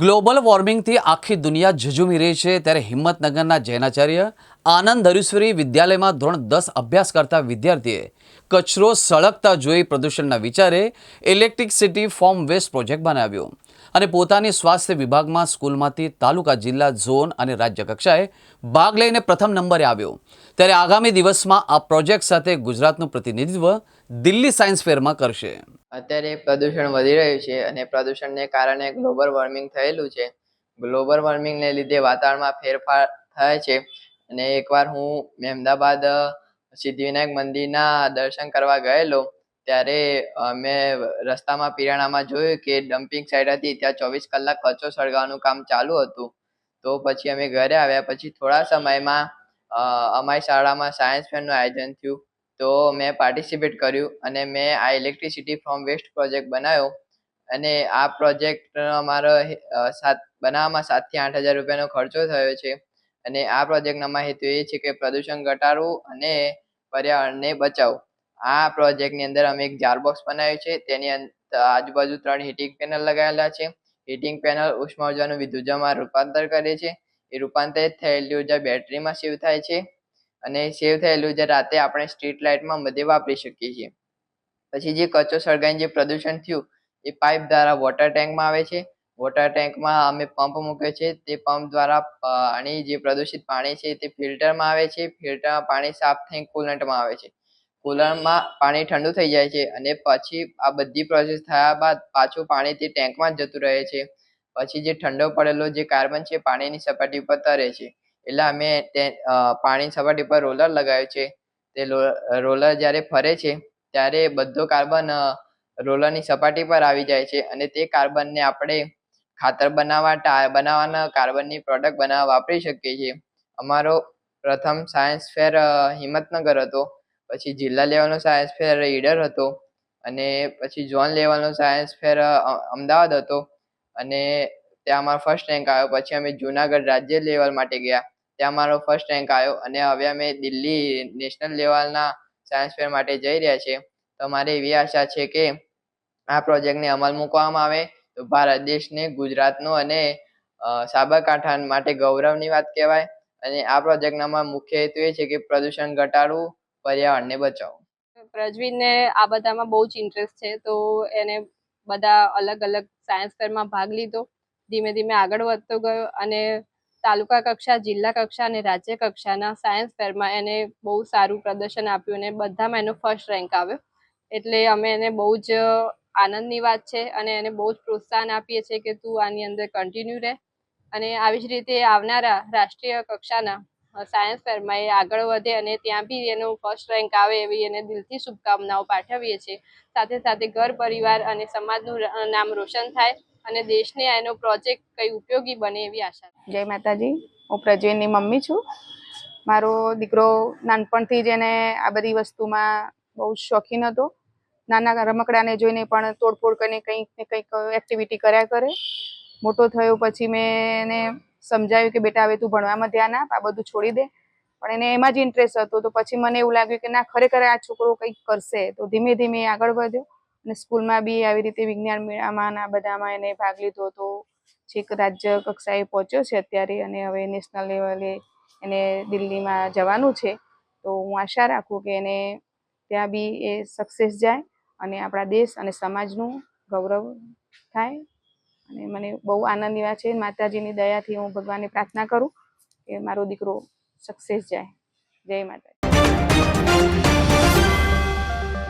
Global વોર્મિંગથી આખી દુનિયા ઝઝુમી રહી છે. ત્યારે હિંમતનગરના જૈનાચાર્ય આનંદ હરીશ્વરી વિદ્યાલયમાં ધોરણ દસ અભ્યાસ કરતા વિદ્યાર્થીએ કચરો સળગતા જોઈ પ્રદૂષણના વિચારે ઇલેક્ટ્રિકસિટી ફોર્મ વેસ્ટ પ્રોજેક્ટ બનાવ્યો. અને પોતાની સ્વાસ્થ્ય વિભાગમાં સ્કૂલમાંથી તાલુકા, જિલ્લા, ઝોન અને રાજ્ય કક્ષાએ ભાગ લઈને પ્રથમ નંબરે આવ્યો. ત્યારે આગામી દિવસમાં આ પ્રોજેક્ટ સાથે ગુજરાતનું પ્રતિનિધિત્વ દિલ્હી સાયન્સ ફેરમાં કરશે. અત્યારે પ્રદૂષણ વધી રહ્યું છે અને પ્રદૂષણને કારણે ગ્લોબલ વોર્મિંગ થયેલું છે. ગ્લોબલ વોર્મિંગને લીધે વાતાવરણમાં ફેરફાર થાય છે. અને એકવાર હું અમદાવાદ સિદ્ધિવિનાયક મંદિરના દર્શન કરવા ગયેલો ત્યારે મેં રસ્તામાં પિરાણામાં જોયું કે ડમ્પિંગ સાઇટ હતી, ત્યાં ચોવીસ કલાક કચરો સળગાવવાનું કામ ચાલુ હતું. તો પછી અમે ઘરે આવ્યા, પછી થોડા સમયમાં અમારી શાળામાં સાયન્સ ફેરનું આયોજન થયું. તો મેં પાર્ટિસિપેટ કર્યું અને મેં આ ઇલેક્ટ્રિસિટી ફ્રોમ વેસ્ટ પ્રોજેક્ટ બનાવ્યો. અને આ પ્રોજેક્ટ અમારો સાત, બનાવવામાં સાતથી આઠ હજાર રૂપિયાનો ખર્ચો થયો છે. અને આ પ્રોજેક્ટનો હેતુ એ છે કે પ્રદૂષણ ઘટાડવું અને પર્યાવરણને બચાવવું. આ પ્રોજેક્ટની અંદર અમે એક જાર બોક્સ બનાવ્યું છે. તેની આજુબાજુ ત્રણ હીટિંગ પેનલ લગાવેલા છે. હીટિંગ પેનલ ઉષ્મા ઉર્જાનું વિદ્યુત રૂપાંતર કરે છે. એ રૂપાંતરિત થયેલી ઊર્જા બેટરીમાં સેવ થાય છે. અને સેવ થયેલું ઊર્જા રાતે આપણે સ્ટ્રીટ લાઇટમાં બધે વાપરી શકીએ છીએ. પછી જે કચરો સળગાઈને જે પ્રદૂષણ થયું, એ પાઇપ દ્વારા વોટર ટેન્કમાં આવે છે. વોટર ટેન્કમાં અમે પંપ મૂક્યો છે. તે પંપ દ્વારા પાણી જે પ્રદૂષિત પાણી છે તે ફિલ્ટરમાં આવે છે. ફિલ્ટરમાં પાણી સાફ થઈને કુલન્ટમાં આવે છે. કુલરમાં પાણી ઠંડુ થઈ જાય છે અને પછી આ બધી પ્રોસેસ થયા બાદ પાછું પાણી તે ટેન્કમાં જતું રહે છે. પછી જે ઠંડો પડેલો જે કાર્બન છે પાણીની સપાટી ઉપર તરે છે. એટલે અમે પાણી સપાટી પર રોલર લગાવ્યું છે. તે રોલર જ્યારે ફરે છે ત્યારે બધો કાર્બન રોલરની સપાટી પર આવી જાય છે અને તે કાર્બનને આપણે ખાતર બનાવવા બનાવવાના કાર્બનની પ્રોડક્ટ બનાવવા વાપરી શકીએ છીએ. અમારો પ્રથમ સાયન્સ ફેર હિંમતનગર હતો. પછી જિલ્લા લેવલનો સાયન્સ ફેર ઈડર હતો અને પછી ઝોન લેવલનો સાયન્સ ફેર અમદાવાદ હતો અને ત્યાં અમારો ફર્સ્ટ રેન્ક આવ્યો. પછી અમે જુનાગઢ રાજ્ય લેવલ માટે ગયા. ત્યાં મારો ફર્સ્ટ રેન્ક આવ્યો અને હવે અમે દિલ્હી નેશનલ લેવલના સાયન્સ ફેર માટે જઈ રહ્યા છીએ. તો મારી એવી આશા છે કે આ પ્રોજેક્ટને અમલ મૂકવામાં આવે તો ભારત દેશને ગુજરાતનો અને સાબરકાંઠા માટે ગૌરવની વાત કહેવાય. અને આ પ્રોજેક્ટનામાં મુખ્ય હેતુ એ છે કે પ્રદૂષણ ઘટાડવું પર્યાવરણને બચાવો. પ્રજવીનને આ બધામાં બહુ જ ઇન્ટરેસ્ટ છે, તો એને બધા અલગ અલગ સાયન્સ ફેરમાં ભાગ લીધો. ધીમે ધીમે આગળ વધતો ગયો અને તાલુકા કક્ષા, જિલ્લા કક્ષા અને રાજ્ય કક્ષાના સાયન્સ ફેરમાં એને બહુ સારું પ્રદર્શન આપ્યું અને બધામાં એનો ફર્સ્ટ રેન્ક આવ્યો. એટલે અમે એને બહુ જ આનંદની વાત છે અને એને બહુ જ પ્રોત્સાહન આપીએ છીએ કે તું આની અંદર કન્ટિન્યુ રહે. અને આવી જ રીતે આવનારા રાષ્ટ્રીય કક્ષાના સાયન્સ ફેરમાં એ આગળ વધે અને ત્યાં બી એનો ફર્સ્ટ રેન્ક આવે એવી એને દિલથી શુભકામનાઓ પાઠવીએ છીએ. સાથે સાથે ઘર પરિવાર અને સમાજનું નામ રોશન થાય અને દેશને એનો પ્રોજેક્ટ કંઈ ઉપયોગી બને એવી આશા જય માતાજી. હું પ્રજ્વલની મમ્મી છું. મારો દીકરો નાનપણથી જ એને આ બધી વસ્તુમાં બહુ શોખીન હતો. નાના રમકડાને જોઈને પણ તોડફોડ કરીને કંઈક ને કંઈક એક્ટિવિટી કર્યા કરે. મોટો થયો પછી મેં એને સમજાવ્યું કે બેટા, હવે તું ભણવામાં ધ્યાન આપ, આ બધું છોડી દે. પણ એને એમાં જ ઇન્ટરેસ્ટ હતો. તો પછી મને એવું લાગ્યું કે ના, ખરેખર આ છોકરો કંઈક કરશે. તો ધીમે ધીમે આગળ વધ્યો અને સ્કૂલમાં બી આવી રીતે વિજ્ઞાન મેળામાં આ બધામાં એને ભાગ લીધો. તો છેક રાજ્ય કક્ષાએ પહોંચ્યો છે અત્યારે અને હવે નેશનલ લેવલે એને દિલ્હીમાં જવાનું છે. તો હું આશા રાખું કે એને ત્યાં બી એ સક્સેસ જાય અને આપણા દેશ અને સમાજનું ગૌરવ થાય. અને મને બહુ આનંદની વાત છે. માતાજીની દયાથી હું ભગવાનને પ્રાર્થના કરું કે મારો દીકરો સક્સેસ જાય. જય માતા